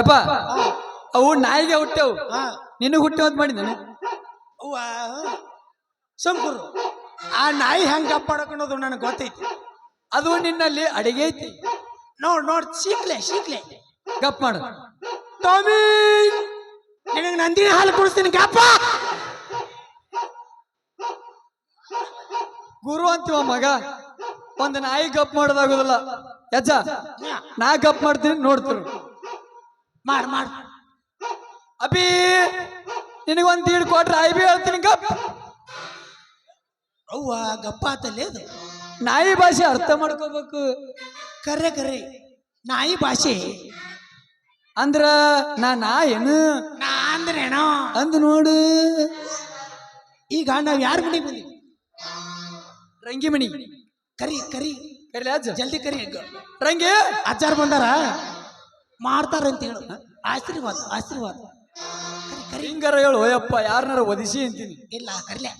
ಯಪ್ಪ ಅವು ನಾಯಿಗೆ ಹುಟ್ಟೆವು. ನಿನಗೆ ಹುಟ್ಟೆವು ಅಂತ ಮಾಡಿದ್ದೇನೆ ಅವ್ವ ಸಂಕುರು. ಆ ನಾಯಿ ಹೆಂಗೆ ಅನ್ನೋದು ನನಗೆ ಗೊತ್ತೈತಿ. ಅದು ನಿನ್ನಲ್ಲಿ ಅಡಿಗೆ ಐತಿ. ನೋಡ್ ನೋಡ್ ಶೀಕ್ಲೆ ಶೀಕ್ಲೆ ಗಪ್ ಮಾಡು. ಟಾಮಿ ನಿನಗೆ ನಂದಿನ ಹಾಲು ಕುಡಿಸ್ತೀನಿ ಗಪ್ಪ. ಗುರು ಅಂತೀವ ಮಗ ಒಂದು ನಾಯಿ ಗಪ್ ಮಾಡೋದಾಗೋದಿಲ್ಲ. ಯಜ್ಜ ನಾ ಗಪ್ ಮಾಡ್ತೀನಿ ನೋಡ್ತೀನಿ. ಮಾಡ್ ಮಾಡ್. ಅಬಿ ನಿನಗೊಂದು ದೀಡ್ ಕೊಟ್ರೆ ಐ ಬಿ ಹೇಳ್ತೀನಿ ಗಪ್. ಅವ್ವ ಗಪ್ಪ ಆತಲ್ಲೇ ಅದು. ನಾಯಿ ಭಾಷೆ ಅರ್ಥ ಮಾಡ್ಕೋಬೇಕು. ಕರೆ ಕರೆ. ನಾಯಿ ಭಾಷೆ. ಅಂದ್ರ ನಾ ನಾಯೇನು ನಾ ಅಂದ್ರೇನೋ? ಅಂದ್ ನೋಡು. ಈಗ ನಾವ್ ಯಾರ ಮನೆಗೆ ಬಂದಿವಿ? ರಂಗಿ ಮಣಿ. ಕರಿ ಕರಿ. ಕರಿ ಅಜ್ಜ ಜಲ್ದಿ ಕರಿ. ರಂಗಿ. ಅಜ್ಜಾರ್ ಬಂದಾರ? ಮಾಡ್ತಾರಂತ ಹೇಳು ಆಶೀರ್ವಾದ ಆಶೀರ್ವಾದ. ಹಿಂಗಾರ ಹೇಳು ಓಯಪ್ಪ ಯಾರನ್ನಾರ ಒದಿಸಿ ಅಂತೀನಿ. ಇಲ್ಲ ಕರಿಲೆ.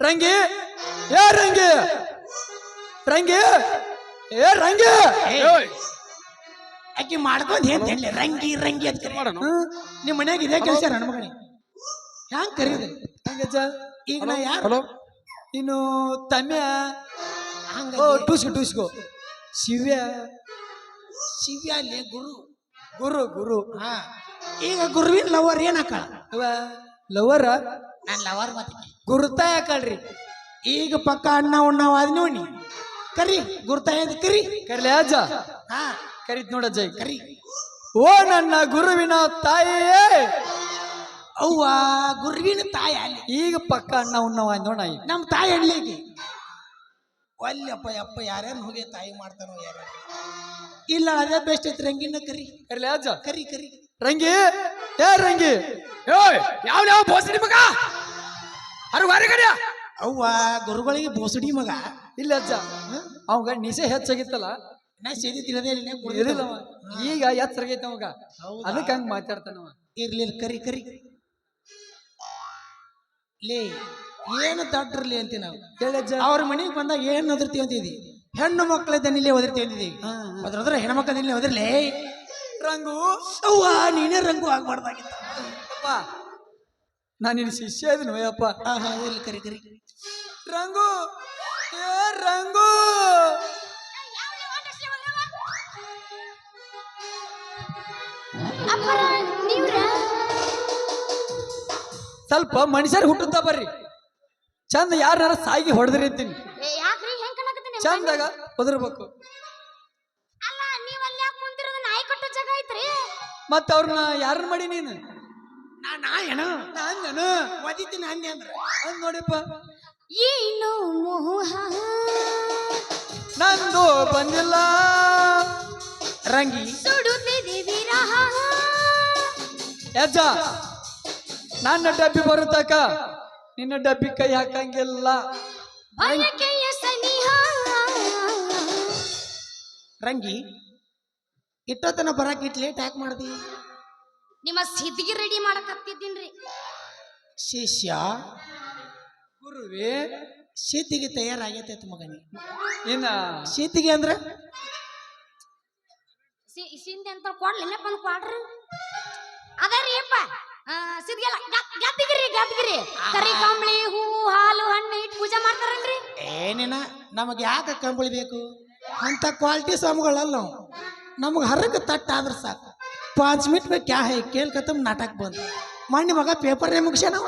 ರಂಗಿ ಏ ರಂಗಿ. ರಂಗಿ ಏ ರಂಗಿ. ಆಕಿ ಮಾಡ್ಕೊಂಡ್ ಏನ್ ಹೇಳಿ ರಂಗಿ ರಂಗಿ ಅಂತ ಕರಿ? ನಿಮ್ಮ ಮನ್ಯಾಗ ಇದೇ ಕೆಲಸ ನನ್ನ ಮಗನೇ ಹ್ಯಾಂಗ ಕರೀರಿ? ಹಂಗಜ್ಜ? ಈಗ ನಾ ಯಾರು? ಇನ್ನು ತಮ್ಯ? ಹಂಗ ಟೂಸ್ಕೋ ಟೂಸ್ಕೋ. ಶಿವ್ಯ? ಶಿವ್ಯ ಅಲ್ಲಿ ಗುರು. ಗುರು ಗುರು. ಹಾ ಈಗ ಗುರುವಿನ ಲವರ್ ಏನ್ ಹಾಕಳ ಲವರ್ ಲವರ ನಾನ್ ಲವರ್ ಮತ್ತೆ ಗುರುತ ಹಾಕಳ್ರಿ ಈಗ ಪಕ್ಕ ಅಣ್ಣ ಉಣ್ಣವ ಅದ್ ನೋಡಿ ಕರಿ ಗುರ್ತಾಯ ಕರಿ. ಕರಿಲೆ ಅಜ್ಜ? ಹಾ. ಕರಿತ್ ನೋಡ ಅಜ್ಜ ಕರಿ. ಓ ನನ್ನ ಗುರುವಿನ ತಾಯಿಯೇ! ಅವ್ವ ಗುರುವಿನ ತಾಯಿ ಅಲ್ಲಿ. ಈಗ ಪಕ್ಕ ಅಣ್ಣ ಉಣ್ಣವ ನೋಡ ನಮ್ಮ ತಾಯಿ ಅಲ್ಲಿ ಒಲ್ಲಪ್ಪ ಅಪ್ಪ ಯಾರ್ಯಾರು ಹೋಗಿ ತಾಯಿ ಮಾಡ್ತಾನೋ ಯಾರ್ಯಾರು? ಇಲ್ಲ ಅದೇ ಬೆಸ್ಟ್ ಐತಿ ರಂಗಿನ ಕರಿ. ಕರ್ಲಿ ಅಜ್ಜ ಕರಿ ಕರಿ. ರಂಗಿ ಏ ರಂಗಿ. ಯಾವ ಯಾವ ಭೋಸಡಿ ಮಗ? ಅರು ಹೊರಗಡೆ ಅವ್ವ ಗುರುಗಳಿಗೆ ಭೋಸಡಿ ಮಗ. ಇಲ್ಲ ಅಜ್ಜ ಅವಾಗ ನಿಸೆ ಹೆಚ್ಚಾಗಿತ್ತಲ್ಲ. ನಾ ಸೇದಿ ತಿಳದೇ ಇಲ್ಲ ಇರಲಿಲ್ಲ. ಈಗ ಎತ್ತರಗೈತೆ ಅವಾಗ? ಅದಕ್ಕೆ ಹಂಗ ಮಾತಾಡ್ತಾನವ ಇರ್ಲಿಲ್ಲ ಕರಿ ಕರಿ. ಲೇ ಏನು ದೊಡ್ಡರ್ಲಿ ಅಂತೀವಿ ನಾವು? ಹೇಳಜ್ಜ ಅವ್ರ ಮನೆಗೆ ಬಂದಾಗ ಏನು ಒದರ್ತೀವಿ ಅಂತಿದ್ವಿ ಹೆಣ್ಣು ಮಕ್ಕಳ ದನಿಲೇ ಒದರ್ತೀವಿ ಅದ್ರದ್ರೆ ಹೆಣ್ಣು ಹೆಣ್ಮಕ್ಳ ದನಿಲೇ ಒದರ್ಲಿ? ರಂಗು. ಅವ್ವ ನೀನೇ ರಂಗು ಆಗ್ಬಾರ್ದಾಗಿತ್ತ. ಅಪ್ಪ ನಾನು ನಿನ್ನ ಶಿಷ್ಯ ಇದೀನಿ ಅಯ್ಯಪ್ಪ ಆಹಾ ಇಲ್ಲಿ ಕರಿ ಕರಿ. ರಂಗು. ಏ ರಂಗು. ಸ್ವಲ್ಪ ಮನುಷ್ಯರು ಹುಟ್ಟುತ್ತ ಬರ್ರಿ. ಚಂದ ಯಾರ ಸಾಗಿ ಹೊಡೆದ್ರಿ ಅಂತೀನಿ ಏ ಯಾಕ್ರಿ ಹೆಂಗ್ ಕಣಕತ್ತೀನಿ ಚಂದಾಗ ಒದರ್ಬೇಕು ಅಲ್ಲ ನೀವ್ ಅಲ್ಲಿ ಯಾಕೆ ಕುಂತಿರೋದು ನಾಯಿ ಕಟ್ಟ ಜಾಗ ಐತ್ರಿ? ಮತ್ತ ಅವ್ರನ್ನ ಯಾರನ್ನ ಮಾಡಿ ನೀನು? ನಾ ನಾ ಏನ ನಾನ್ ನಾನು ಒದಿತೀನಿ ಅಂದೆ ಅಂದ್ರೆ. ಅಂದ್ ನೋಡಿಪ್ಪ. ಏನು ಮೋಹ. ನಂದು ಬಂದಿಲ್ಲ. ರಂಗಿ. ಸುಡುತ್ತಿದೆ ವಿರಹ. ಯಜ್ಜ ನನ್ನ ಡಬ್ಬಿ ಬರುತ್ತಕ್ಕ ನಿನ್ನ ಡಬ್ಬಿ ಕೈ ಹಾಕಂಗಿಲ್ಲ. ಬಯಕೆಯ ರಂಗಿ ಇಟ್ಟೋತನ ಬರಕ್ ಇಟ್ ಲೇಟ್ ಯಾಕೆ ಮಾಡ್ದಿ? ನಿಮ್ಮ ಸಿದ್ಧಿಗೆ ರೆಡಿ ಮಾಡಕತ್ತಿದ್ದೀನ್ರಿ. ಶಿಷ್ಯ ಗುರುವೇ ಶೀತಿಗೆ ತಯಾರಾಗೈತೆ ಮಗನಿ. ಏನ? ಶೀತಿಗೆ ಅಂದ್ರೆ? ಸಿಂಧಿ ಅಂತ ಕೊಡ್ಲಿಲ್ಲಪ್ಪ ಒಂದು ಕ್ವಾಡ್ರಿ ಅದರಿ ಅಪ್ಪ ಸಿದ್ಗೆಲ್ಲ ಗದ್ದಿಗಿರಿ ಗದ್ದಿಗಿರಿ. ಕರಿ ಕಂಬಳಿ ಹೂ ಹಾಲು ಹಣ್ಣು ಇಟ್ಟು ಪೂಜೆ ಮಾಡ್ತಾರಲ್ರಿ ಏನೇನ ನಮಗೆ ಯಾಕೆ ಕಂಬಳಿ ಬೇಕು? ಅಂತ ಕ್ವಾಲಿಟಿ ಸಾಮಗಳಲ್ಲ ನಾವು. ನಮಗೆ ಹರಕ ತಟ್ಟ ಆದ್ರೆ ಸಾಕು. ಪಾಂಚ್ ಮಿನಿಟ್ ಬೇಕು ಕ್ಯಾ ಹೇ? ಕೇಳ್ ನಾಟಕ ಬಂದು. ಮಣ್ಣಿ ಮಗ ಪೇಪರ್ ನೇ ಮುಗಿಸ್ಯಾನವ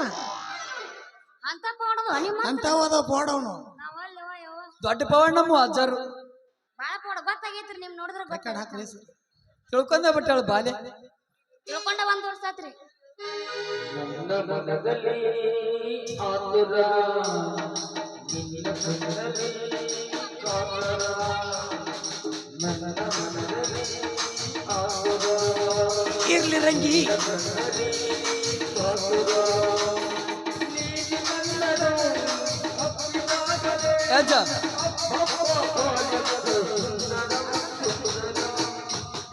ಅಂತ ನಿಮ್ಮ ಹೋದ ಬೋಡವನು ದೊಡ್ಡ ದೊಡ್ಡ ಪವಣ್ಣಮ್ಮ ಅಜ್ಜಾರು. ಬಾಳ ಪೋಡ ಗೊತ್ತಾಗೈತ್ರಿ ನಿಮ್ ನೋಡಿದ್ರೆ ರೆಕಾರ್ಡ್ ಹಾಕ್ರಿ ಸರ್. ತಿಳ್ಕೊಂಡೆ ಬಿಟ್ಟಾಳು ಬಾಲೆ. ತಿಳ್ಕೊಂಡ ಒಂದ್ ವರ್ಷ ಆತ್ರಿ. ಇರ್ಲಿ ರಂಗಿ.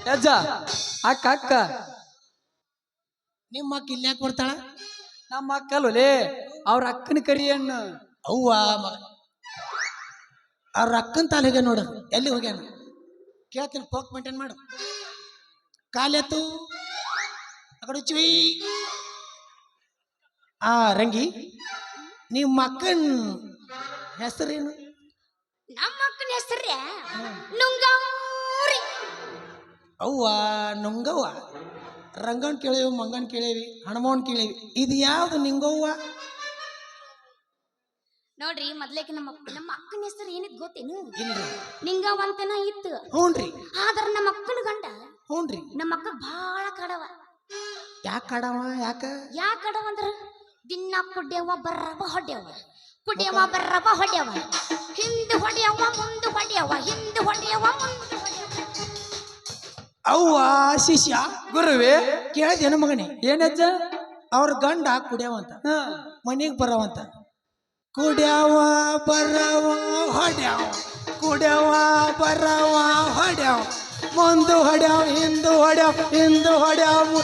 ಯಜ್ಜ ಅಕ್ಕ ಅಕ್ಕ. ನಿಮ್ಮ ಅಕ್ಕ ಇಲ್ಲಿ ಯಾಕೆ ಬರ್ತಾಳ? ನಮ್ಮ ಅಕ್ಕಲ್ವಲೇ ಅವ್ರ ಅಕ್ಕನ ಕರಿ ಹಣ್ಣು ಅವ್ವ ಅವ್ರ ರಕ್ಕನ ತಾಲ ಹೋಗ್ಯಾನ ನೋಡು? ಎಲ್ಲಿ ಹೋಗ್ಯಾನ? ಕೇಳ್ತೀನಿ ಪೋಕ್ ಮೇಂಟೈನ್ ಮಾಡು. ಕಾಲೆತ್ತು ಆ ಕಡೆ ಚುಯ್ ಆ ರಂಗಿ ನಿಮ್ಮ ಮಕ್ಕನ್ ಹೆಸರೇನು? ನಮ್ಮ ಅಕ್ಕನ ಹೆಸರೇ ನುಂಗೌರಿ ಅವ್ವ ನುಂಗವ್ವ? ರಂಗನ್ ಕೇಳೇವಿ ಮಂಗನ್ ಕೇಳೇವಿ ಹನುಮವನ್ ಕೇಳೇವಿ. ಇದು ಯಾವ್ದು ನಿಂಗವ್ವ? ನೋಡ್ರಿ ಮೊದ್ಲೇಕ ನಮ್ಮ ನಮ್ಮ ಅಕ್ಕನ ಹೆಸರು ಏನಿದ್ ಗೊತ್ತೇನು ನಿಂಗ? ನಿಂಗವಂತನ ಇತ್ತು. ಹ್ಞೂನ್ರಿ ಆದ್ರ ನಮ್ಮ ಅಕ್ಕನ ಗಂಡ ಹ್ಞೂನ್ರಿ ನಮ್ಮ ಅಕ್ಕ ಬಹಳ ಕಡವ. ಯಾಕೆ ಕಡವ ಯಾಕ? ಯಾಕ ಕಡವ ಅಂದ್ರ ದಿನ ಕುಡ್ಯವ ಬರ್ರವ ಹೊಡ್ಯವ. ಕುಡ್ಯವ ಬರ್ರವ ಹೊಡ್ಯವ. ಹಿಂದ್ ಹೊಡ್ಯವ ಮುಂದ್ ಹೊಡ್ಯವ. ಹಿಂದ್ ಹೊಡ್ಯವ ಮುಂದ ಹೊಡ್ಯವ. ಅವ್ವ ಶಿಷ್ಯ ಗುರುವೆ ಕೇಳಿದೇನು ಮಗನೇ. ಏನಜ್ಜ ಅವ್ರ ಗಂಡ ಕುಡಿಯವಂತ. ಹಾ. ಮನೆಗೆ ಬರವಂತ. ಕುಡ್ಯಾವ ಬರವ ಹೊಡ್ಯಾವ. ಕುಡ್ಯಾವ ಬರವ ಹೊಡ್ಯಾವ. ಮುಂದು ಹೊಡ್ಯಾವ ಹಿಂದು ಹೊಡ್ಯಾವ ಹಿಂದು ಹೊಡ್ಯಾವ.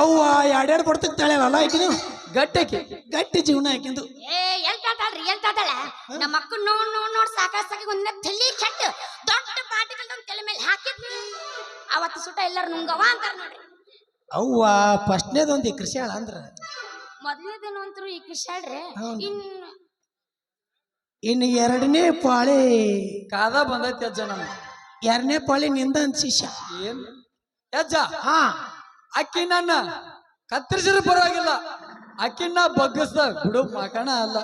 ಅವ್ವ ಎರಡೆರಡು ಬಡ್ತಿರ್ತಾಳೆ ಅಲ್ಲ ಆಕಿನು ಗಟ್ಟಕ್ಕೆ ಗಟ್ಟಿ ಜೀವನ ಆಕಿಂದು ಏ ಎಲ್ ಆಟಾಳ್ರಿ ಎಲ್ ತಾತಾಳ ನಮ್ಮ ಅಕ್ಕ ನೋಡ್ ನೋಡ್ ನೋಡ್ ಸಾಕ ಸಾಕಿ ಒಂದಿನ ತಲಿ ಕೆಟ್ಟ ದೊಡ್ಡ ಪಾಟಿಗಳು ನಮ್ಮ ತಲೆ ಮೇಲೆ ಹಾಕಿದ್ನಿ. ಅವತ್ತು ಸುಟ ಎಲ್ಲರೂ ನುಂಗವ ಅಂತಾರ ನೋಡ್ರಿ. ಅವ್ವ ಫಸ್ಟ್ನೇದೊಂದು ಕೃಷಿ ಅಂದ್ರ. ಅಂತರು ಈ ಹೌದು. ಇನ್ ಇನ್ನು ಎರಡನೇ ಪಾಳಿ ಕಾದ ಬಂದೈತಿ ಅಜ್ಜ ನಮ್ಮ ಎರಡನೇ ಪಾಳಿ ನಿಂದ ಶಿಷ್ಯ. ಏನ್? ಅಜ್ಜ ಹಾ. ಅಕ್ಕಿ ನನ್ನ. ಕತ್ತರಿಸಿದ್ರು ಪರವಾಗಿಲ್ಲ. ಅಕ್ಕಿನ ಬಗ್ಗಿಸ್ದ ಬಿಡು ಮಕಣ ಅಲ್ಲ.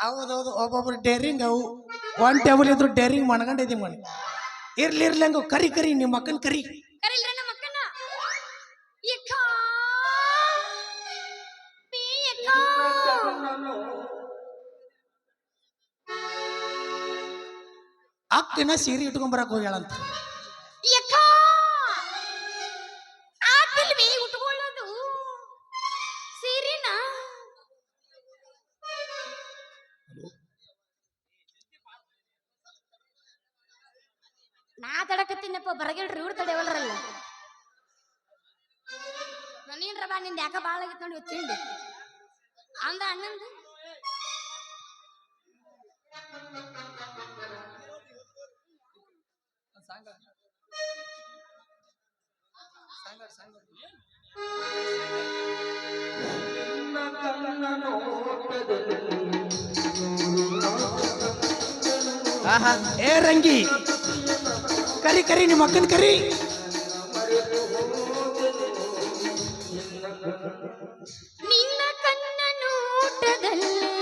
ಹೌದೌದು ಒಬ್ಬೊಬ್ರು ಡೇರಿಂಗ್ ಅವು. ಒನ್ ಟೇಬಲ್ ಇದ್ರು ಡೇರಿಂಗ್ ಮಣ್ಕೊಂಡಿದ್ದೀವಿ ಮನೆ. ಇರ್ಲಿ ಇರ್ಲಿ ಹಂಗ ಕರಿ ಕರಿ ನಿಮ್ಮ ಮಕ್ಕನ್ ಕರಿ. ಕರಿಲ್ರಿ ಅಕ್ಕನ ಸೀರೆ ಇಟ್ಕೊಂಬರಕ್ ಹೋಗ್ಯಾಳಂತ. ಏ ರಂಗಿ. ಕರಿ ಕರಿ ನಿಮ್ಮ ಅಕ್ಕನ ಕರಿ. ನಿನ್ನ ಕಣ್ಣ ನೋಟದಲ್ಲೇ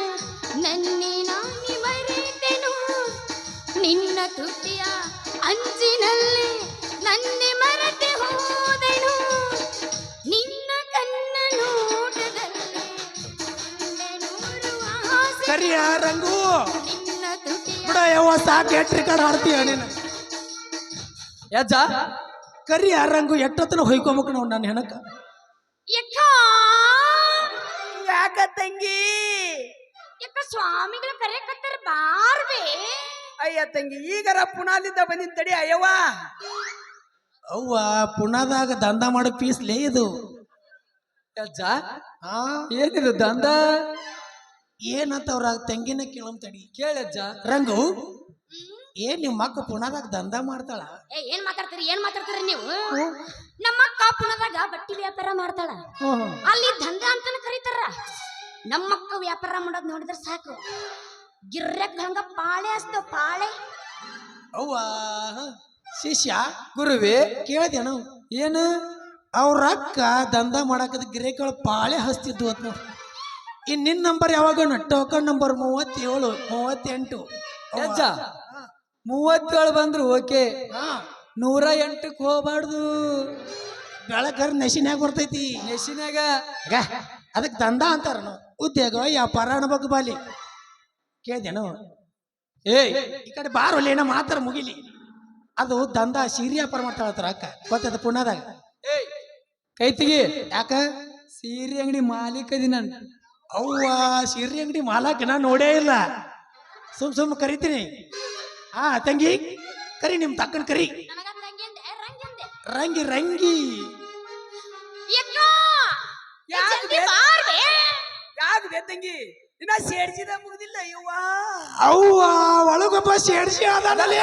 ನನ್ನೇ ನಾನಿ ಮರೆತೆನು ನಿನ್ನ ತುಟಿಯ ಅಂಚಿನಲ್ಲಿ ನನ್ನೆ ಮರೆತೆ ಹೋದೆನು. ನಿನ್ನ ಕನ್ನ ನೋಟದಲ್ಲೇ ಕರಿಯ ರಂಗು. ಯವ್ವ ಸಾಕು ಎಟ್ರಿ ರೆಕಾರ್ಡ್ ಆಡ್ತೀಯ ನೀನು? ಯಜ್ಜ ಕರಿ ಯಾರಂಗು ರಂಗು ಎಟ್ಟತನ ಹೊಯ್ಕೋಬೇಕು ನಾವು ನನ್ನ ಹೆಣಕ್ಕ ಯಕ್ಕ ಯಾಕ ತಂಗಿ? ಯಕ್ಕ ಸ್ವಾಮಿಗಳ ಕರೆಯಕತ್ತಾರ ಬಾರ್ವೆ ಅಯ್ಯ ತಂಗಿ ಈಗರ ಪುನಾದಿಂದ ಬಂದಿನ ತಡಿ ಅಯ್ಯವ್ವ. ಅವ್ವ ಪುಣಾದಾಗ ದಂಧ ಮಾಡೋ ಪೀಸ್ಲೇ ಇದು. ಯಜ್ಜ ಹಾ ಏನಿದು ದಂದ ಏನಂತ ಅವ್ರ ತಂಗಿನ ಕೇಳಮ್ ತಡಿ. ಕೇಳಜ್ಜ ರಂಗು ಏನ್ ನಿಮ್ಮ ಅಕ್ಕ ಪುಣದಾಗ ದಂಧ ಮಾಡ್ತಾಳ? ಏ ಏನ್ ಮಾತಾಡ್ತೀರಿ? ಏನ್ ಮಾತಾಡ್ತೀರಿ ನೀವು? ನಮ್ಮ ಅಕ್ಕ ಪುಣದಾಗ ಬಟ್ಟಿ ವ್ಯಾಪಾರ ಮಾಡ್ತಾಳ. ಅಲ್ಲಿ ದಂಧ ಅಂತಾನೆ ಕರೀತಾರ. ನಮ್ಮ ಅಕ್ಕ ವ್ಯಾಪಾರ ಮಾಡೋದ್ ನೋಡಿದ್ರೆ ಸಾಕು. ಗಿರ್ರಕ್ ಹಂಗ ಪಾಳೆ ಅಸ್ತ ಪಾಳೆ. ಅವ್ವ ಶಿಷ್ಯ ಗುರುವೆ ನಾವು ಏನು? ಅವ್ರ ಅಕ್ಕ ದಂಧ ಮಾಡಾಕದ ಗಿರೇಕಳು ಪಾಳೆ ಹಸ್ತಿದ್ವು ಅಂತ ನೋಡಿ ಇನ್ ನಿನ್ ನಂಬರ್ ಯಾವಾಗ ಟೋಕನ್ ನಂಬರ್ ಮೂವತ್ತೇಳು ಮೂವತ್ತೆಂಟು. ಅಜ್ಜ ಮೂವತ್ತೇಳು ಬಂದ್ರು ಓಕೆ. ನೂರ ಎಂಟಕ್ಕೆ ಹೋಗ್ಬಾರ್ದು. ಬೆಳಕರ್ ನಶಿನ್ಯಾಗ ಬರ್ತೈತಿ. ನೆಶಿನಾಗ ಆಗ ಅದಕ್ಕೆ ದಂಧ ಅಂತಾರ ಉದ್ಯೋಗ ವ್ಯಾಪಾರ ಅನ್ಬೇಕು ಬಾಲಿ. ಕೇಳ್ದೇನು? ಏಯ್ ಈ ಕಡೆ ಬಾರೋಲ್ಲ ಏನೋ ಮಾತ್ರ ಮುಗಿಲಿ. ಅದು ದಂಧ ಸೀರೆ ವ್ಯಾಪಾರ ಮಾಡ್ತಾಳತ್ತಾರ ಅಕ್ಕ. ಗೊತ್ತದ ಪುಣ್ಯದಾಗ ಏಯ್ ಕೈ ತೆಗಿ. ಯಾಕ? ಸೀರೆ ಅಂಗಡಿ ಮಾಲೀಕ ನಾನು. ಅವ್ವ ಸೀರೆ ಅಂಗಡಿ ಮಾಲಾಕ ನಾ ನೋಡೇ ಇಲ್ಲ. ಸುಮ್ ಸುಮ್ ಕರಿತೀನಿ. ಆ ತಂಗಿ ಕರಿ ನಿಮ್ ತಕ್ಕನ್ ಕರಿ. ರಂಗಿ ರಂಗಿ. ಯಕ್ಕ ಯಾಕ್ ಜಲ್ದಿ ಬಾರ್ಬೇ ಯಾಕೆ ತಂಗಿ? ಇನ್ನ ಸೇಡ್ಸಿದ ಮುಗ್ದಿಲ್ಲ ಯವ್ವ. ಅವ್ವ ಒಳಗೊಬ್ಬ ಸೇಡ್ಸಿ ಅದಾನಲ್ಲಿ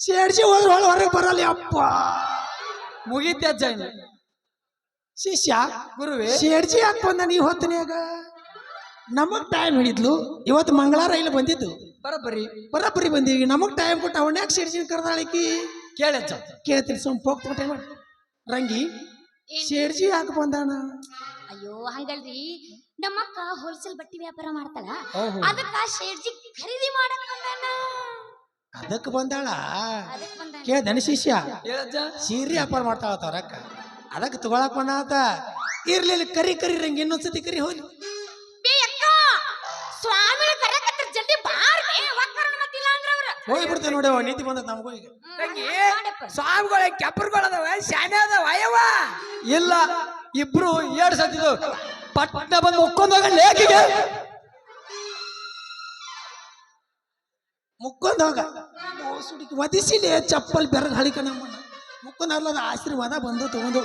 ಸೇಡ್ಸಿ ಹೋದ್ರೆ ಒಳ ಹೊರಗೆ ಬರಲ್ಲ ಅಪ್ಪ. ಮುಗಿತ್ಯ ಅಜ್ಜ ಇನ್ನು. ಶಿಷ್ಯ ಗುರುವೇ ಶೇಡ್ಜಿ ಯಾಕೆ ಬಂದ ನೀ ಹೊತ್ತನ್ಯಾಗ? ನಮಗ್ ಟೈಮ್ ಹಿಡಿದ್ಲು ಇವತ್ತು ಮಂಗಳಾರ ಇಲ್ಲಿ ಬಂದಿದ್ದು. ಬರಬರಿ ಬರಬ್ಬರಿ ಬಂದೀವಿ ನಮಗ್ ಟೈಮ್ ಕೊಟ್ಟು ಅವನ್ಯಾಕೆ ಶೇಡ್ಜಿ ಕರ್ದಾಳಿಕಿ ಕೇಳ ಕೇಳ್ತೀನಿ ಸುಮ್ ಹೋಗ್ತಾ ಟೈಮ್ ರಂಗಿ? ಶೇಡ್ಜಿ ಯಾಕೆ ಬಂದಾನ? ಅಯ್ಯೋ ಹಂಗಲ್ರಿ. ನಮ್ಮಕ್ಕ ಹೋಲ್ಸೇಲ್ ಬಟ್ಟಿ ವ್ಯಾಪಾರ ಮಾಡ್ತಾಳ. ಅದಕ್ಕ ಶೇಡ್ಜಿ ಖರೀದಿ ಮಾಡಕ್ ಬಂದಾನ. ಅದಕ್ಕೆ ಬಂದಾಳ? ಕೇಳ್ದನ ಶಿಷ್ಯ? ಸೀರೆ ವ್ಯಾಪಾರ ಮಾಡ್ತಾಳ ತವ್ರಕ್ಕ ಅದಕ್ಕೆ ತಗೊಳಕ್ ಬಂದಾತ. ಇರ್ಲಿಲ್ಲ ಕರಿ ಕರಿ ರಂಗ ಇನ್ನೊಂದ್ಸತಿ ಕರಿ ಹೋಲಿ. ಬೇ ಅಕ್ಕ ಸ್ವಾಮಿನ ಕರೆಕತ್ರ ಜಲ್ದಿ ಬಾರ್ಬೇ ಒಕ್ಕರಣ ಮತ್ತಿಲ್ಲ ಅಂದ್ರ ಅವ್ರ. ಹೋಗಿ ಬಿಡ್ತೇವೆ ನೋಡಿ ಅವ ನೀತಿ ಬಂದ ನಮಗೂ ಈಗ ತಂಗಿ. ಸ್ವಾಮಿಗಳ ಕೆಪ್ಪರ್ಗಳದವ ಶಾನೆ ಅದಾವ ಅಯ್ಯವ ಇಲ್ಲ ಇಬ್ರು ಏಡ್ ಸತ್ತಿದ್ದು ಪಟ್ಟ ಬಂದು ಮುಕ್ಕೊಂಡ್ ಹೋಗ ಲೇಖಿಗೆ ಹೋಗ. ವದಿಸಿಲೆ ಚಪ್ಪಲ್ ಬೆರಗ್ ಹಳಿಕ ನಮ್ಮನ್ನ. ಮುಕ್ಕೊಂದ್ ಆಶೀರ್ವಾದ ಬಂದು ತಗೊಂಡು.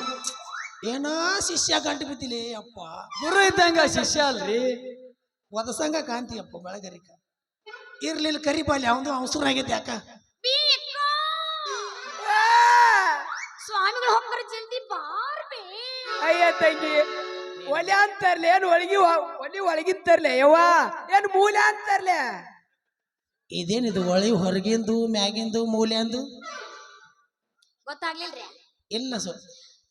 ಏನೋ ಶಿಷ್ಯ ಗಂಟು ಬಿತ್ತಿಲಿ ಅಪ್ಪ. ಗುರು ಇದ್ದಂಗ ಶಿಷ್ಯ ಅಲ್ರಿ? ಒದಸಂಗ ಕಾಂತಿಯಪ್ಪ ಬೆಳಗರಿಕ. ಇರ್ಲಿಲ್ಲ ಕರಿ ಅವನು ಅವಸರ ಆಗೈತೆ ಯಾಕ? ಸ್ವಾಮಿಗಳು ಹೋಗ್ತಾರ ಜಲ್ದಿ ಬಾರ್ಬೇ! ಅಯ್ಯ ತಂಗಿ ಒಲೆ ಅಂತಾರ್ಲೆ ಏನು ಒಳಗಿ ಒಲಿ ಒಳಗಿಂತಾರ್ಲೆ ಯವ್ವ? ಏನು ಮೂಲೆ ಅಂತಾರ್ಲೆ? ಇದೇನಿದು ಒಳಿ ಹೊರಗಿಂದು ಮ್ಯಾಗಿಂದು ಮೂಲ್ಯಾಂದು ಗೊತ್ತಾಗ್ಲಿಲ್ರಿ? ಇಲ್ಲ ಸೊ.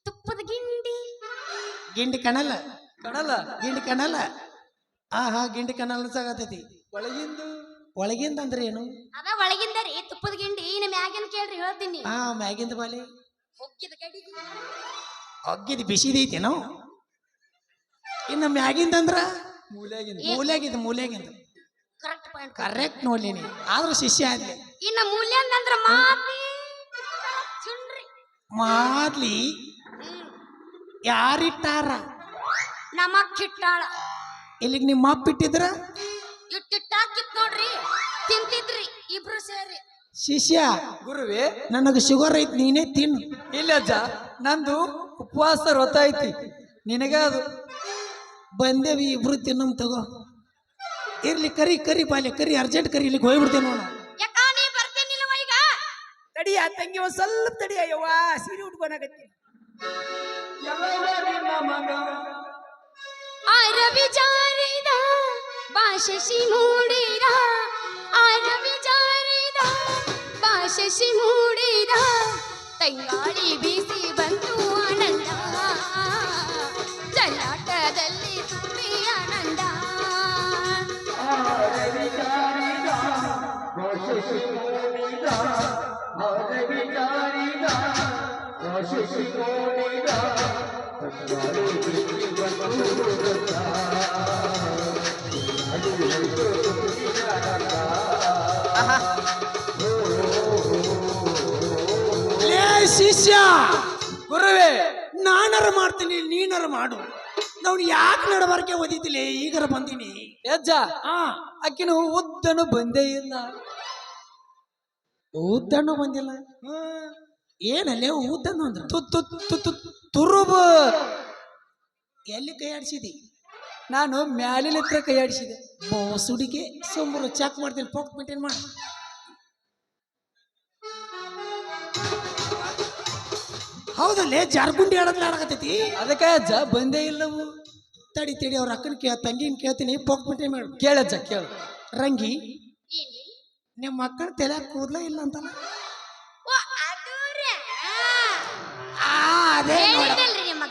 ತುಪ್ಪದ ಗಿಂಡಿ. ಗಿಂಡಿ ಕಣಲ್ಲ. ಕಣಲ್ಲ. ಗಿಂಡಿ ಕಣಲ್ಲ. ಆ ಹಾ ಗಿಂಡಿ ಕಣಲ್ ಸಾಗತೈತಿ. ಒಳಗಿಂದು? ಒಳಗಿಂದ ಅಂದ್ರೆ ಏನು? ಅದ ಒಳಗಿಂದ ರೀ ತುಪ್ಪದ ಗಿಂಡಿ. ಇನ್ನು ಮ್ಯಾಗಿನ ಕೇಳ್ರಿ ಹೇಳ್ತೀನಿ ಹಾ ಮ್ಯಾಗಿಂದ ಬಾಲಿ. ಹೊಗ್ಗಿದ ಗಡಿಗೆ ಅಗ್ಗಿದ್ ಬಿಸಿದೈತೇನೋ ಇನ್ನು ಮ್ಯಾಗಿಂದ ಅಂದ್ರ? ಮೂಲೆಗಿಂದ ಮೂಲ್ಯಾಗಿಂದ ಮೂಲ್ಯಾಗಿಂದ. ಕರೆಕ್ಟ್ ಪಾಯಿಂಟ್ ಕರೆಕ್ಟ್ ನೋಡ್ಲಿ ನೀ ಆದ್ರೂ ಶಿಷ್ಯ ಆದ್ಲಿ ಇನ್ನ ಮೂಲ್ಯ ಅಂದ್ರ ಮಾತಿ ಮಾದ್ಲಿ? ಹ್ಮ್. ಯಾರಿಟ್ಟಾರ? ಕಿಟ್ಟಾಳ ಇಲ್ಲಿಗೆ ನಿಮ್ಮ ಅಪ್ಪ ಇಟ್ಟಿದ್ರ? ಇಟ್ಟಿಟ್ಟಾಕಿತ್ ನೋಡ್ರಿ ತಿಂತಿದ್ರಿ ಇಬ್ರು ಸೇರಿ. ಶಿಷ್ಯ ಗುರುವೇ ನನಗೆ ಶುಗರ್ ಐತಿ ನೀನೇ ತಿನ್ನು. ಇಲ್ಲ ಅಜ್ಜ ನಂದು ಉಪವಾಸ ವ್ರತ ಐತಿ. ನಿನಗೆ ಅದು? ಬಂದೇವಿ ಇಬ್ರು ತಿನ್ನಮ್ ತಗೋ. ಇರ್ಲಿ ಕರಿ ಕರಿ ಬಾಲ್ಯ ಕರಿ ಅರ್ಜೆಂಟ್ ಕರಿ ಇಲ್ಲಿಗೆ ಹೋಗ್ಬಿಡ್ತೇನೆ ನೋಡು. ತಡಿಯ ತಂಗಿ ಒಂದ್ ಸ್ವಲ್ಪ ತಡಿ ಅಯ್ಯವ್ವ ಸೀರೆ ಉಟ್ಕೊಳಕತ್ತಿ ಅರವಿಚಾರಿದ ಭಾಷಸಿ ಮೂಡಿದ ಅರವಿಚಾರಿದ ಭಾಷಸಿ ಮೂಡಿದ ತಂಗಾಳಿ ಬೀಸಿ ಬಂತು ಆನಂದ. ಜಲಾಟದಲ್ಲಿ ತುಂಬಿ ಆನಂದ. ಲೇ ಶಿಷ್ಯ ಗುರುವೇ ನಾನರ ಮಾಡ್ತೀನಿ ನೀನರ ಮಾಡು. ನಾವು ಯಾಕೆ ನಡಬಾರಕೆ ಓದಿದ್ದಿಲ್ಲ ಈಗರ ಬಂದೀನಿ? ಯಜ್ಜ ಆ. ಅಕ್ಕಿನ ಉದ್ದನು ಬಂದೇ ಇಲ್ಲ. ಉದ್ದಣ್ಣು ಬಂದಿಲ್ಲ. ಏನಲ್ಲೇ ಉದ್ದಣ್ಣು ಅಂದ್ರೆ. ತು ತು ತು ತು ತುರುಬ. ಎಲ್ಲಿ ಕೈ ಆಡಿಸಿದಿ? ನಾನು ಮ್ಯಾಲಿಲಿತ್ರ ಕೈ ಆಡಿಸಿದೆ. ಬೋಸುಡಿಗೆ ಸುಮ್ಮರು ಚೆಕ್ ಮಾಡ್ತೀನಿ. ಪಾಕ್ ಮೇಂಟೈನ್ ಮಾಡಿ. ಹೌದಲ್ಲೇ ಜಾರ್ಗುಂಡಿ ಆಡೋದ್ಲ ಆಡಕತ್ತೈತಿ ಅದಕ್ಕೆ ಅಜ್ಜ ಬಂದೇ ಇಲ್ಲವು ತಡಿ ತಡಿ ಅವ್ರ ಅಕ್ಕನ ಕೇಳ ತಂಗಿನ ಕೇಳ್ತೀನಿ. ಪಾಕ್ ಮೇಂಟೈನ್ ಮಾಡಿ. ಕೇಳಜ್ಜ ಕೇಳು. ರಂಗಿ ನಿಮ್ಮ ಮಕ್ಕಳ ತಲೆ ಕೂದ್ಲೇ ಇಲ್ಲ ಅಂತಲ್ಲ? ಓ ಅದೂರ ಆ ಅದೇ ನೋಡ ಹೇಳಿದ್ನಲ್ರಿ ನಮ್ಮ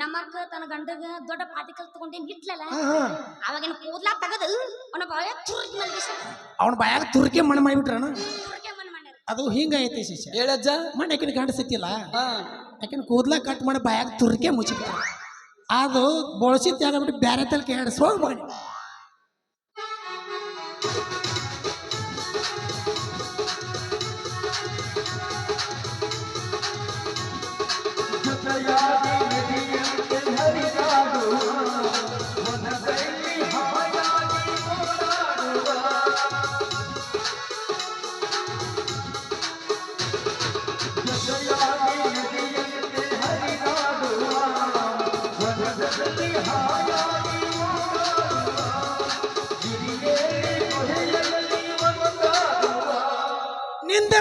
ನಮ್ಮಕ್ಕ ತನ್ನ ಗಂಡಗ ದೊಡ್ಡ ಪಾಟಿಕಲ್ ತಗೊಂಡೇನ್ ಇಟ್ಲಲ್ಲ ಹಾ ಹಾ ಅವಾಗಿನ ಕೂದ್ಲ ತಗದು ಅವನ ಬಾಯ ತುರ್ಕಿ ಮಲಗಿಸ ಅವನ ಬಾಯಾಗ ತುರ್ಕೆ ಮಣ್ಣು ಮಾಡಿಬಿಟ್ರಣ ಅದು ಹಿಂಗ ಐತಿ ಅದು ಹಿಂಗೈತೆ ಶಿಷ್ಯ ಹೇಳಜ್ಜ ಮಣ್ಣು ಯಾಕಿನ ಗಂಡ ಸಿಕ್ಕಿಲ್ಲ? ಹಾ. ಕೂದ್ಲ ಕಟ್ ಮಾಡಿ ಬಾಯಾಗ ತುರ್ಕೆ ಮುಚ್ಚಿಬಿಟ್ರ. ಅದು ಬಳಸಿ ತ್ಯಾಗ ಬಿಟ್ಟು ಬ್ಯಾರೆ ತಲೆ ಕೇಳಿ ಸೋಗ್ ಮಾಡಿ.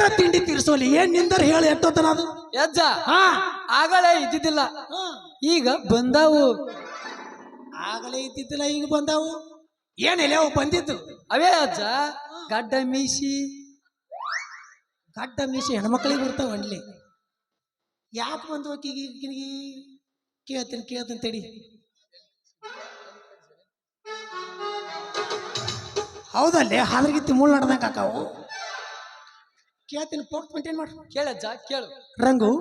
ಮಂದಿರ ತಿಂಡಿ ತೀರ್ಸೋಲಿ. ಏನ್ ನಿಂದರ್ ಹೇಳಿ ಎಟ್ಟೋತನ ಅದು? ಯಜ್ಜ ಹಾ. ಆಗಲೇ ಇದ್ದಿದ್ದಿಲ್ಲ. ಈಗ ಬಂದಾವು. ಆಗಲೇ ಇದ್ದಿದ್ದಿಲ್ಲ ಈಗ ಬಂದಾವು. ಏನಿಲ್ಲ ಅವು ಬಂದಿದ್ದು? ಅವೇ ಅಜ್ಜ ಗಡ್ಡ ಮೀಸಿ ಗಡ್ಡ ಮೀಸಿ ಹೆಣ್ಮಕ್ಳಿಗೆ ಬರ್ತಾವ ಅನ್ಲಿ. ಯಾಕೆ ಬಂದು ಆಕಿಗೆ ಈಗಿನಿಗೆ ಕೇಳ್ತೀನಿ ಕೇಳ್ತೀನಿ ತಡಿ. ಹೌದಲ್ಲೇ ಹಾದ್ರಗಿತ್ತಿ ಮುಳ್ಳು ನಡ್ದಂಗೆ ಆಕಾವು ಕೇಳ್ತೀನಿ ಪೋಸ್ಟ್ ಮೇಂಟೈನ್ ಮಾಡು. ಕೇಳಜ್ಜ ಕೇಳು. ರಂಗು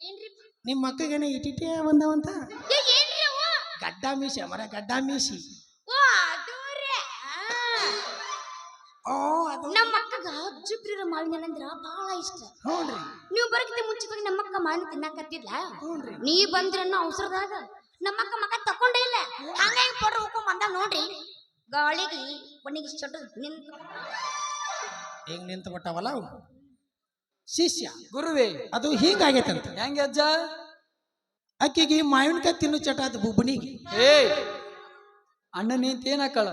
ಏನ್ರಿ? ನಿಮ್ಮ ಅಕ್ಕಗೇನೆ ಇಟ್ಟಿಟ್ಟೆ ಬಂದವಂತ ಏ, ಏನ್ರಿ ಅವ ಗಡ್ಡ ಮೀಸಿ ಅಮರ ಗಡ್ಡ ಮೀಸಿ ಓ ಅದು ರೀ. ಓ ಅದು ನಮ್ಮ ಅಕ್ಕಗ ಅಜ್ಜುಬ್ರಿರ ಮಾವಿನ ಅಂದ್ರ ಬಹಳ ಇಷ್ಟ. ಹ್ಞೂನ್ರಿ ನೀವು ಬರಕಿಂತ ಮುಂಚಿತವಾಗಿ ನಮ್ಮಕ್ಕ ಮಾವಿನ ತಿನ್ನಕತ್ತಿದ್ಲ? ಹ್ಞೂನ್ರಿ ನೀ ಬಂದ್ರನ್ನ ಅವಸರದಾಗ ನಮ್ಮಕ್ಕ ಮಗ ತಕೊಂಡೇ ಇಲ್ಲ. ಹಂಗಾಗಿ ಪೌಡ್ರ್ ಹೋಗ್ಕೊಂಡ್ ಬಂದ ನೋಡ್ರಿ. ಗಾಳಿಗೆ ಒಣಗಿಸ್ ಚಟ ನಿಂತು. ಹಿಂಗ್ ನಿಂತು ಬಿಟ್ಟವಲ್ಲ ಅವು? ಶಿಷ್ಯ. ಗುರುವೇ ಅದು ಹಿಂಗಾಗೈತಂತ. ಹೆಂಗೆ ಅಜ್ಜ? ಅಕ್ಕಿಗೆ ಮಾವಿನಕಾಯಿ ತಿನ್ನು ಚಟ ಅದು ಬುಬ್ಬನಿಗೆ. ಏ ಅಣ್ಣ ನಿಂತ ಏನ್ ಹಾಕಳ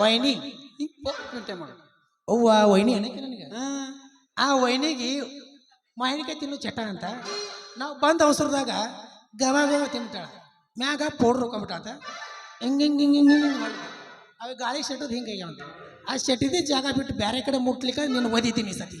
ವೈನಿ. ಹಿಂಗೆ ಮಾಡು. ಅವ್ವ ವೈನಿ ಅನ್ನಕ್ಕೆ ನನಗೆ? ಆ ವೈನಿಗೆ ಮಾವಿನಕಾಯಿ ತಿನ್ನು ಚಟ ಅಂತ. ನಾವು ಬಂದ ಅವಸರದಾಗ ಗವ ಗವ ತಿಂಬಿಟ್ಟಾಳ ಮ್ಯಾಗ ಪೌಡ್ರ್ ಹೋಗ್ಕೊಂಬಿಟ್ಟಾತ ಹಿಂಗೆ ಹಿಂಗೆ ಹಿಂಗೆ ಹಿಂಗೆ ಹಿಂಗೆ ಅವ ಗಾಳಿ ಸೆಟ್ಟದು ಹಿಂಗೆ ಅಂತ ಆ ಶೆಟ್ಟಿದೆ ಜಾಗ ಬಿಟ್ಟು ಬೇರೆ ಕಡೆ ಮುಟ್ಲಿಕ್ಕೆ ನೀನು ಓದಿದ್ದೀನಿ ಸತಿ.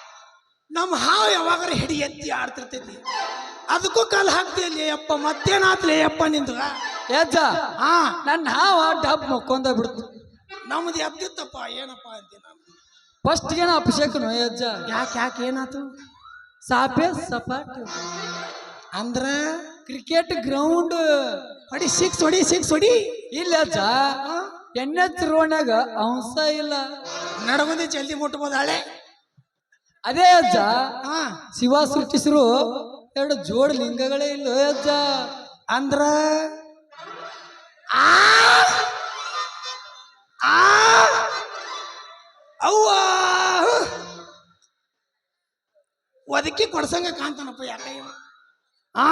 ನಮ್ಮ ಹಾವು ಯಾವಾಗಾರ ಹಿಡಿ ಎತ್ತಿ ಆಡ್ತಿರ್ತೈತಿ. ಅದಕ್ಕೂ ಕಾಲ್ ಹಾಕ್ತಿಯಲ್ಲಿ ಅಪ್ಪ ಮತ್ತೇನಾತ್ಲೆ? ಅಪ್ಪ ನಿಂದು? ಯಜ್ಜ ಹಾ. ನನ್ನ ಹಾವ ಡಬ್ ಮಕ್ಕೊಂದ ಬಿಡ್ತು. ನಮ್ದು ಎದ್ದಿತ್ತಪ್ಪ ಏನಪ್ಪ ಅಂತ ನಾನು. ಫಸ್ಟ್ ಏನ ಅಭಿಷೇಕನು ಯಜ್ಜ ಯಾಕೆ ಯಾಕೆ ಏನಾತು? ಸಾಪೆ ಸಪಾಟ್. ಅಂದ್ರ ಕ್ರಿಕೆಟ್ ಗ್ರೌಂಡ್ ಹೊಡಿ ಸಿಕ್ಸ್ ಹೊಡಿ ಸಿಕ್ಸ್ ಹೊಡಿ. ಇಲ್ಲ ಅಜ್ಜ ಎಣ್ಣೆ ತಿರುವಣಾಗ ಅಂಶ ಇಲ್ಲ. ನಡಗುಂದಿ ಜಲ್ದಿ ಮುಟ್ಬೋದು ಹಳೆ ಅದೇ ಅಜ್ಜ ಹಾ ಶಿವ ಸೃಷ್ಟಿಸಿರು ಎರಡು ಜೋಡ್ ಲಿಂಗಗಳೇ ಇಲ್ಲ ಅಜ್ಜ. ಅಂದ್ರ? ಆ? ಆ? ಅವ್ವ! ಒದಕಿ ಕೊಡ್ಸಂಗ ಕಾಣ್ತಾನಪ್ಪ ಯಾಕ ಆ?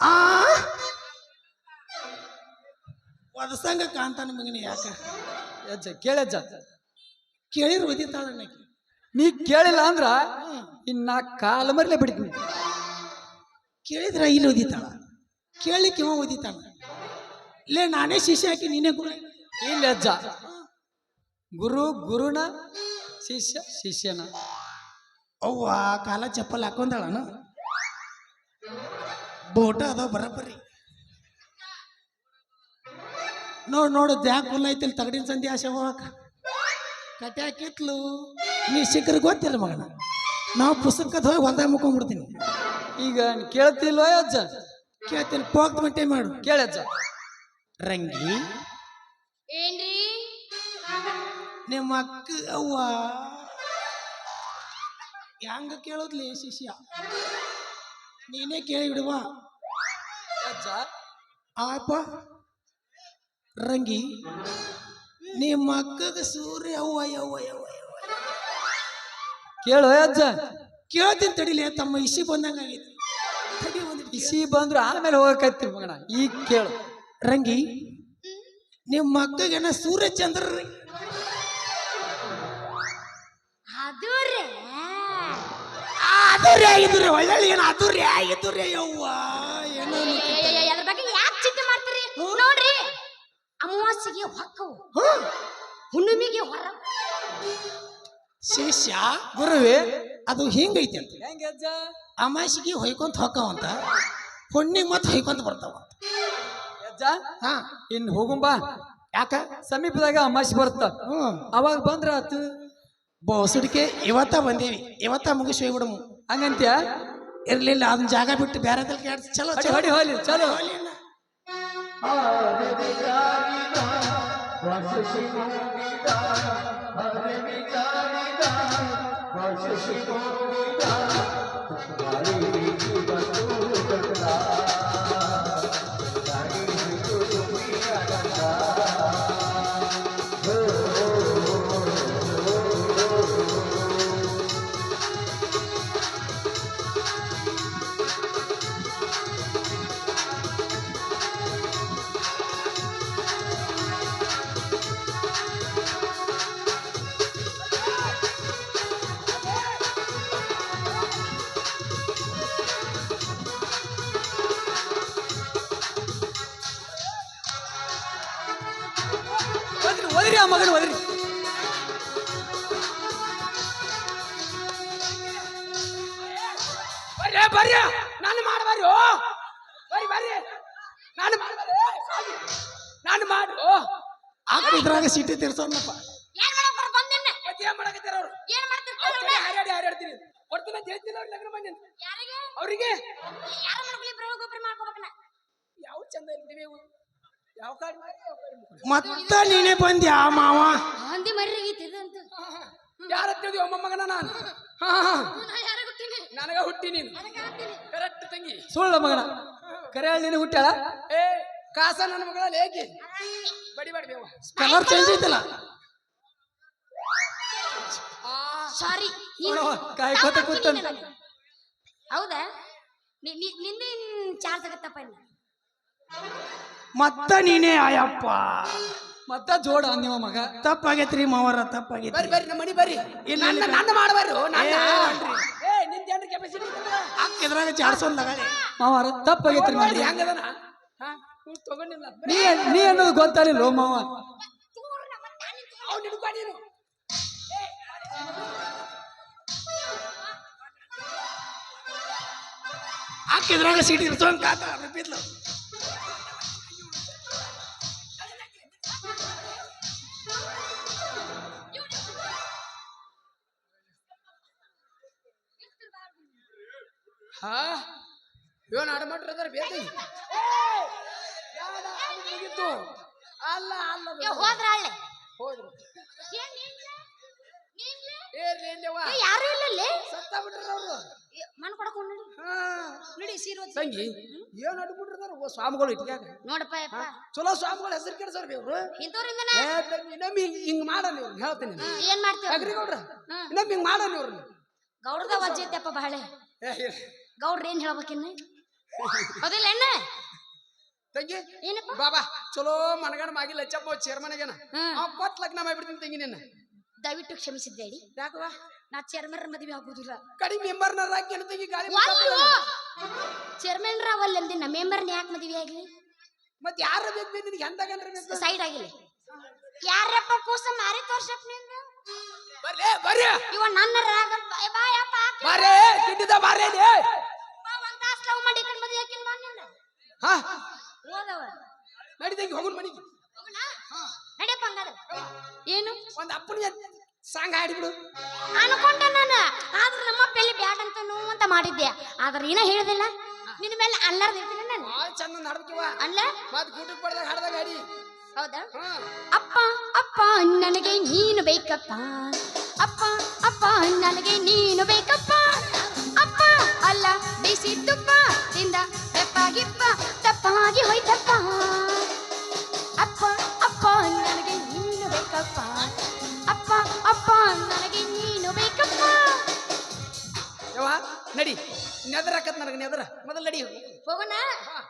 ಆ? ಒದಸಂಗ ಕಾಣ್ತಾನ ಮಗನ ಯಾಕ? ಅಜ್ಜ ಕೇಳಜ್ಜ. ಕೇಳಿರ್ ಒದಿತಾಳ ನನಗೆ ನೀ ಕೇಳಿಲ್ಲ ಅಂದ್ರ ಇನ್ನ ಕಾಲ ಮರ್ಲೆ ಬಿಡ್ತೀನಿ. ಕೇಳಿದ್ರ ಇಲ್ಲಿ ಓದಿತಾಳ? ಕೇಳಿಕ್ಕೆ ಇವ ಓದಿತಾಳ? ಲೇ ನಾನೇ ಶಿಷ್ಯ ಹಾಕಿ ನೀನೇ ಗುರು. ಇಲ್ಲ ಅಜ್ಜ. ಗುರು ಗುರುನ ಶಿಷ್ಯ ಶಿಷ್ಯನ. ಅವ್ವ ಕಾಲ ಚಪ್ಪಲ್ ಹಾಕೊಂಡಾಳನ? ಬೋಟ ಅದ ಬರಬರಿ ನೋಡು ನೋಡು ದ್ಯಾಕ್ ಹುಲ್ಲ ಐತಿಲ್ ತಗಡಿನ ಸಂಧಿ ಆಶೆ ಹೋಗಕ್ಕ ಕಟ್ಯಾಕಿತ್ಲು. ಕಿತ್ಲು ನೀ ಸಿಕ್ಕರೆ ಗೊತ್ತಿಲ್ಲ ಮಗನ. ನಾವು ಪುಸ್ತಕದ ಹೋಗಿ ಹೊಲ್ದಾಗ ಮುಕೊಂಡ್ಬಿಡ್ತೀನಿ ಈಗ ನೀ ಕೇಳ್ತಿಲ್ವ ಅಜ್ಜ? ಕೇಳ್ತೀನಿ ಪೋಕ್ತ ಮಟ್ಟೆ ಮಾಡು. ಕೇಳಜ್ಜ ರಂಗಿ. ಏನ್ರಿ? ನಿಮ್ಮ ಅಕ್ಕ ಅವ್ವ. ಹೆಂಗ ಕೇಳೋದ್ಲಿ ಶಿಷ್ಯ? ನೀನೇ ಕೇಳಿ ಬಿಡುವ ಅಜ್ಜ. ಆಪ ರಂಗಿ. ನಿಮ್ಮ ಅಕ್ಕಗ ಸೂರ್ಯ ಅವ್ವ ಯವ್ವ ಯವ್ವ ಯವ್ವ ಕೇಳು ಅಜ್ಜ. ಕೇಳ್ತೀನಿ ತಡಿಲಿ ತಮ್ಮ ಇಸಿ ಬಂದಂಗ ಆಗೈತಿ. ತಡಿ ಇಸಿ ಬಂದ್ರು ಆಮೇಲೆ ಹೋಗಕತ್ತಿ ಮಗಣ ಈಗ ಕೇಳು. ರಂಗಿ ನಿಮ್ಮ ಅಕ್ಕಗೇನ ಸೂರ್ಯ ಚಂದ್ರ ಅದು ರೀ. ಅದು ರೇ ಇದು ರೇ ಒಳ್ಳೆ ಏನು ಯವ್ವ. ಅದ್ರ ಬಗ್ಗೆ ಯಾಕೆ ಚಿಂತೆ ಮಾಡ್ತೀರಿ? ನೋಡ್ರಿ ಅಮಾವಾಸ್ಯೆಗೆ ಹೊಕ್ಕವು. ಹುಣ್ಣಿಮೆಗೆ ಹೊರ. ಶಿಷ್ಯ ಗುರುವೇ ಅದು ಹಿಂಗೈತಿ ಅಂತ ಹೆಂಗೆ ಅಜ್ಜ? ಅಮಾಸಿಗೆ ಹೊಯ್ಕೊಂತ ಹೊಕ್ಕವಂತ ಹುಣ್ಣಿ ಮತ್ತೆ ಹೊಯ್ಕೊಂತ ಬರ್ತಾವ ಅಜ್ಜ? ಹಾ. ಇನ್ ಹೋಗುಂಬಾ ಯಾಕ? ಸಮೀಪದಾಗ ಅಮಾಸಿ ಬರುತ್ತ. ಹ್ಮ್. ಅವಾಗ ಬಂದ್ರ ಆತು? ಬೋಸಡಿಕೆ ಇವತ್ತ ಬಂದೇವಿ. ಇವತ್ತ ಮುಗಿಸಿ ಹೋಗ್ಬಿಡಮು ಹಂಗಂತ್ಯ? ಇರ್ಲಿಲ್ಲ ಅದನ್ನ ಜಾಗ ಬಿಟ್ಟು ಬೇರೆ ಚಲೋ ಚಲೋ. ಹೊಡಿ ಚಲೋ. ಹೊಡಿ ಹೋಲಿ ಚಲೋ ಒದ್ರಿ ಒದ್ರಿ ಆ ಮಗನ ಒದ್ರಿ. ಬರ್ರಿ ಬರ್ರಿ. ನಾನು ಮಾಡಬಾರಿ ಬರ್ರಿ ಬರ್ರಿ. ನಾನು ಮಾಡಬಾರಿ ನಾನು ಮಾಡು ಓ ಇದ್ರಾಗ ಸಿಟಿ ತಿರ್ಸೋಣಪ್ಪ ಏನ್ ಮಾಡಕ್ ಬಂದಿನ್ನ? ಮತ್ತೆ ಏನ್ ಮಾಡಕತ್ತೀರ ಅವ್ರು? ಏನ್ ಮಾಡ್ತಿರ್ತಾರ ಹಾರಾಡಿ ಹಾರಾಡ್ತೀನಿ. ಕೊಡ್ತೀನಿ ಅಂತ ಹೇಳ್ತೀನಿ ಅವ್ರಿಗೆ ಲಗ್ನ ಬಂದಿ ಯಾರಿಗೆ? ಅವ್ರಿಗೆ? ಯಾರ ಮಾಡ್ಕೋಬೇಕನ ಯಾವ ಚಂದ ಇರ್ತೀವಿ ಮತ್ತ ನೀನೆ ಬಂದ್ಯಾ ಮಾವ? ಹಂದಿ ಮರ್ರಿಗೈತಿದೆ ಅಂತ. ಯಾರ ತಿಳಿದಿ ಮಗನ ನಾನು? ಹಾ ಹಾ ನಾ ಯಾರ ಗೊತ್ತೀನಿ ನನಗ ಹುಟ್ಟಿ ನೀನು. ಕರೆಕ್ಟ್ ತಂಗಿ. ಸುಳ್ಳ ಮಗನ. ಕರೆ ಹೇಳಿ ನೀನು ಹುಟ್ಟಾಳ ಏ ಕಾಸ ನನ್ನ ಮಗಳ ಲೇಕಿ ಬಡಿ ಬಡಿ ಬೇವ. ಕಲರ್ ಚೇಂಜ್ ಐತಲ್ಲ? ಸಾರಿ ಕಾಯ್ಕೋತ ಕೂತ ಹೌದಾ? ನಿನ್ನೆ ಚಾರ್ಜ್ ಆಗತ್ತಪ್ಪ ಇನ್ನ? ಮತ್ತ ನೀನೇ ಆಯಪ್ಪ. ಮತ್ತ ಜೋಡ ನಿಮ್ಮ ಮಗ. ತಪ್ಪಾಗೈತ್ರಿ ಮಾವರ ಬರ್ರಿ ತಪ್ಪಾಗೈತ್ರಿ. ಬರ್ರಿ ನಮ್ಮ ಮನಿ ಬರ್ರಿ. ಇಲ್ಲ, ನನ್ನ. ನನ್ನ ಮಾಡಬಾರು ಏ, ಏ ನಿಂದ ಏನ್ರ ಕೆಪಾಸಿಟಿ ಇದ್ರಾಗ ಚಾಡ್ಸೋನ್ ಲಗಾಳೆ ಮಾವಾರ ತಪ್ಪಾಗೈತ್ರಿ ಮಾಡಿ ಹೆಂಗದನ. ಹಾ ಇವ್ರು ತಗೊಂಡಿಲ್ಲ. ನೀ ನೀ ಅನ್ನೋದು ಗೊತ್ತಾಲಿಲ್ಲ ಮಾವ? ಅವ್ನು ಹಿಡ್ಕೊ ನೀನು ಅಕ್ಕ ಇದ್ರಾಗ ಸಿಟಿ ಇರ್ಸೋನ್ ಕಾತ ಬಿದ್ಲು. ಸ್ವಾಮಿಗಳು ಇಟ್ಕ್ಯಾಗ ನೋಡಪ್ಪ ಯಪ್ಪ ಚಲೋ ಸ್ವಾಮಿಗಳ ಹೆಸರು ಕೆಡ್ಸಾರ ಇವ್ರು ಇಂಥವ್ರಿಂದನ ಇನ್ನೊಮ್ಮೆ ಹಿಂಗ್ ಹಿಂಗ್ ಮಾಡಲ್ಲ ಇವ್ರು ಹೇಳ್ತೀನಿ ಏನ್ ಮಾಡ್ತೀವಿ ಅಗ್ರಿ ಗೌಡ್ರ ಇನ್ನೊಮ್ಮೆ ಹಿಂಗ್ ಮಾಡಲ್ಲ ಇವ್ರು ಗೌಡ್ರದ ವಜ್ಜೆ ಐತಪ್ಪ ಬಹಳ ಗೌಡ್ರ ಏನ್ ಹೇಳ್ಬೇಕಿನ್ನ? ಹೌದಿಲ್ಲ ಅಣ್ಣ? ತಂಗಿ ಏನಪ್ಪ? ಬಾಬಾ ಚಲೋ ಮನಗಣ ಮಾಗಿ ಲಚ್ಚಪ್ಪ ಚೇರ್ಮನ್ ಆಗ್ಯಾನ. ಅವ್ ಲಗ್ನ ಮಾಡ್ಬಿಡ್ತೀನಿ ತಂಗಿ ನಿನ್ನ. ದಯವಿಟ್ಟು ಕ್ಷಮಿಸಿದ್ದೇಳಿ ಯಾಕವ ನಾ ಚೇರ್ಮನ್ ಮದುವೆ ಆಗುದಿಲ್ಲ. ಕಡಿಮೆ ಮೆಂಬರ್ ಹಾಕಿ ತಂಗಿ ಗಾಳಿ ಚೇರ್ಮನ್ ಅಂದಿನ ಮೆಂಬರ್ನ ಯಾಕೆ ಮದ್ವೆ ಆಗ್ಲಿ? ಮತ್ ಯಾರ ಬೇಕು ಬೇಕು ನಿನಗೆ ಬೇಕು? ಸೈಡ್ ಆಗಿಲ್ಲ. ಯಾರಪ್ಪ ಕೂಸ ಮಾರಿ ತೋರ್ಸಪ್ನಿಂದ? ಬರ್ರಿ ಬರ್ರಿ. ಇವ ನನ್ನ ರಾಗ ಬಾ- ಯಪ್ಪ. ಬಾರೇ ಕಿಟ್ಟಿದ ಬಾರೇ ಲೇ. ಬಾ, ಒಂದ ತಾಸ ಲವ್ ಮಾಡಿ ಕಣ್ ಮದ್ವೆ ಹಾಕಿನ್ ಬಾ ಹಾ. ಹೋದವ. ನಡಿ ತಂಗಿ ಹೋಗುನ್ ಮನಿಗೆ. ಹೋಗೋಣ? ನಡಿಯಪ್ಪ ಹಂಗಾದ್ರೆ. ಏನು? ಒಂದು ಅಪ್ಪನಿಗೆ ಸಾಂಗ್ ಹಾಡಿಬಿಡು ಅನ್ಕೊಂಡೆ ನಾನು. ಆದ್ರೆ ನಮ್ಮ ಪೆಲ್ಲಿ ಬ್ಯಾಡ್ ಅಂತ ನೋ ಅಂತ ಮಾಡಿದ್ದೆ. ಆದ್ರೆ ಏನ ಹೇಳಿದಿಲ್ಲ? ನಿನ್ನ ಮೇಲೆ ಅಲ್ಲಾರ್ದ ನಿಂತೀನಿ ನಾನು. ಭಾಳ ಚಂದ ನಡ್ಬೇಕಿವ ಅಲ್ಲ? ಮತ್ ಹಾಡ್ದಾಗ ಹಾಡಿ. ಹೌದಾ? ಅಪ್ಪ ಅಪ್ಪ ನನಗೆ ನೀನು ಬೇಕಪ್ಪ. ಅಪ್ಪ ಅಪ್ಪ ನನಗೆ ನೀನು ಬೇಕಪ್ಪ. ಅಪ್ಪ ಅಲ್ಲ ಬಿಸಿ ತುಪ್ಪ ತಿಂದ ಬೆಪ್ಪಾಗಿಪ್ಪ ತಪ್ಪಾಗಿ ಹೋಯ್ತಪ್ಪ. ನಡಿ. ನೆದರಾಕತ್ ನನಗೆ ನೆದರ. ಮೊದಲು ನಡಿ. ಹೋಗೋಣ. ಹಾ.